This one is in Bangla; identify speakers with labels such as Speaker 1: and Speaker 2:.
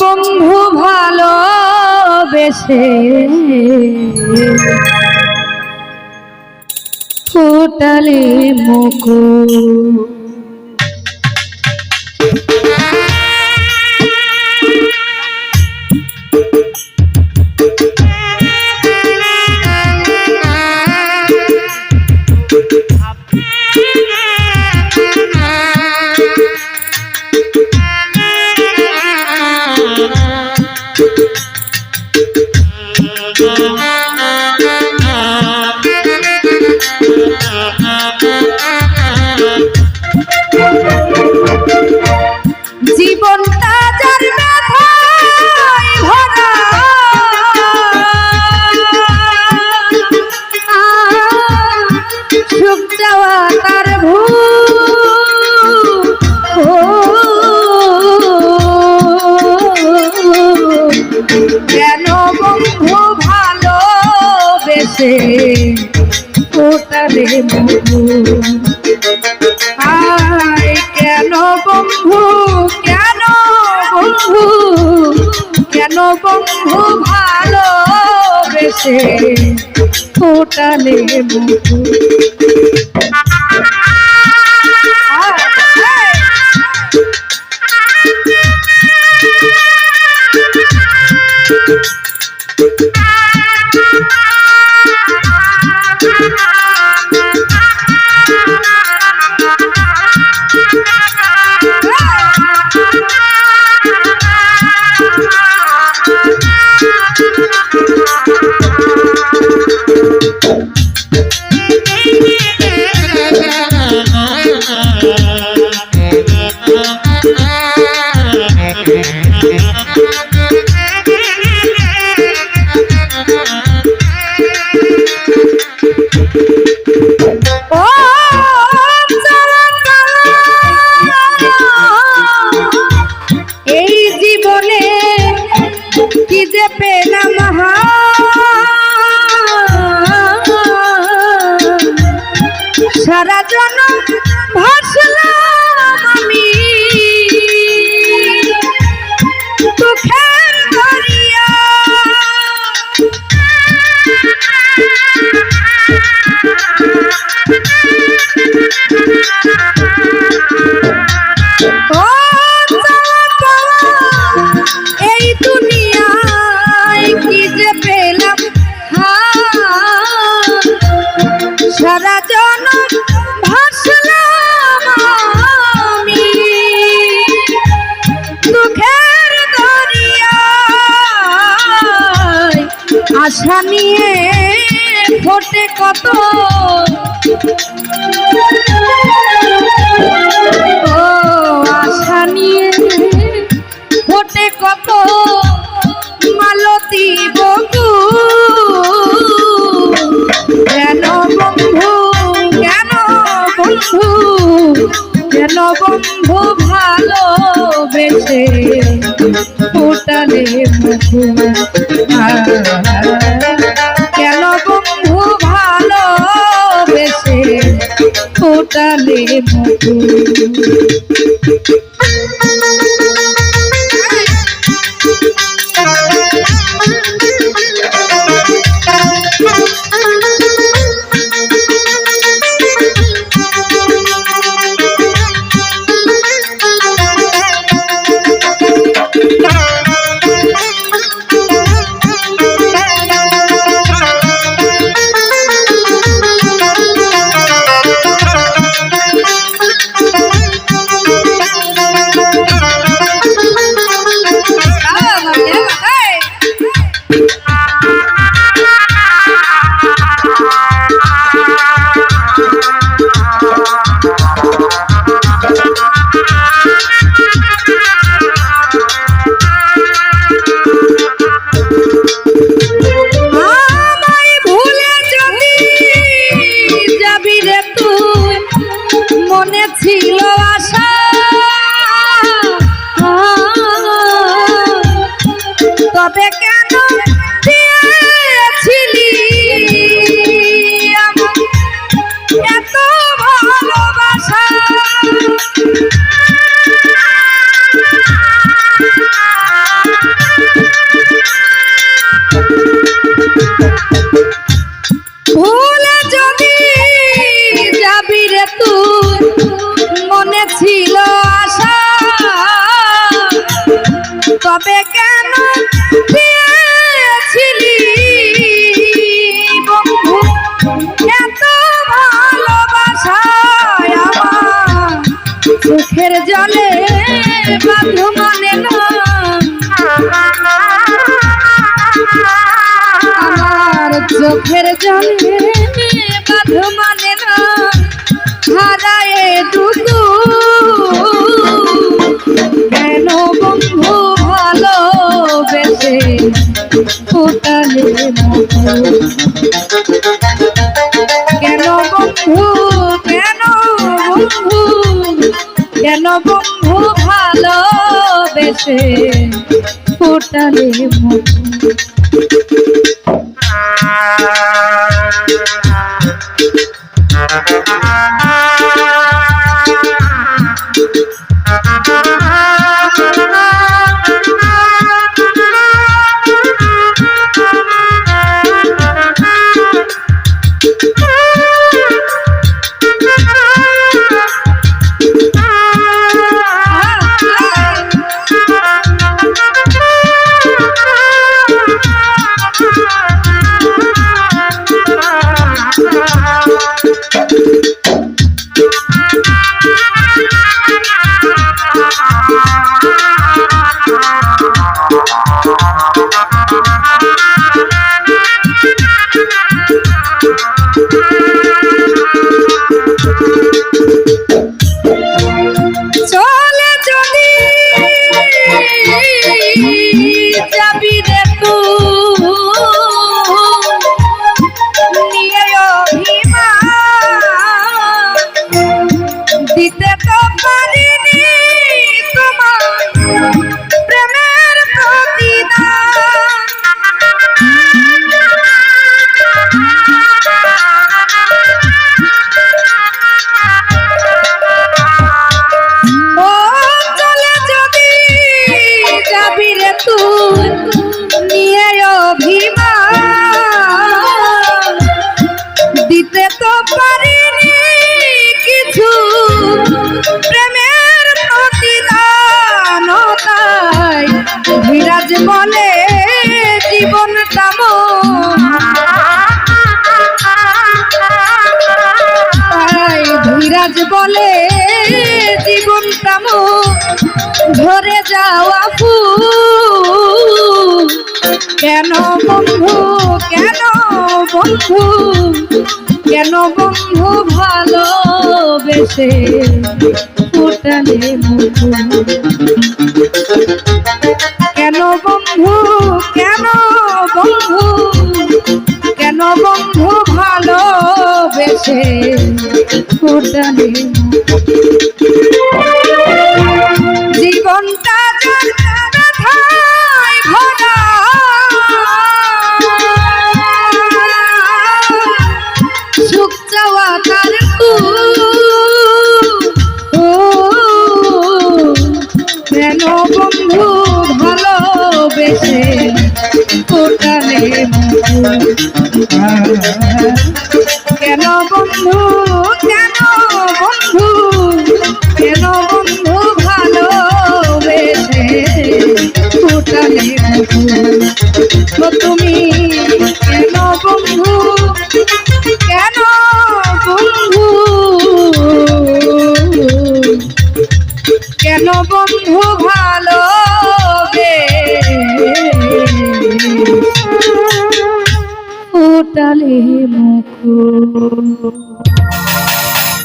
Speaker 1: বন্ধু ভালো বেশে ফুটালে মুকুল আয় কেন বন্ধু কেন বন্ধু কেন বন্ধু ভালো বেশে ফোটালে বন্ধু সারা জনম ভাসলাম আমি। দুঃখের দরিয়া ও আশা নিয়ে ফোটে কত? আশা নিয়ে ফোটে কত? মালতী বন্ধু, কেন বন্ধু কেন বন্ধু কেন বন্ধু ভালো বেশে ফুটালে মুখু কেন বন্ধু ভালো বেশে ফুটালে মুখু তবে কেন দিয়েছিলি বন্ধু, এত ভালোবাসায় আমার চোখের জলে বাধু মানে না। আমার চোখের জলে বাধু মানে না। হারায় দুদু কেন বন্ধু ফুটালে মতো কেন বন্ধু কেন বন্ধু কেন বন্ধু ভালোবেসে ফুটালে মতো চলে ধীরাজ বলে জীবনটা ধরে যাওয়া ফুল। কেন বন্ধু কেন বন্ধু কেন বন্ধু ভালোবেসে ফুটালে মুখু? জীবনটা যার ব্যথায় ভরা। সুখ চাওয়া তার কেন বন্ধু ভালোবেসে কোটালে কেন বন্ধু তুমি কেন বন্ধু? কেন বন্ধু? কেন বন্ধু ভালো উঠালে মুখ।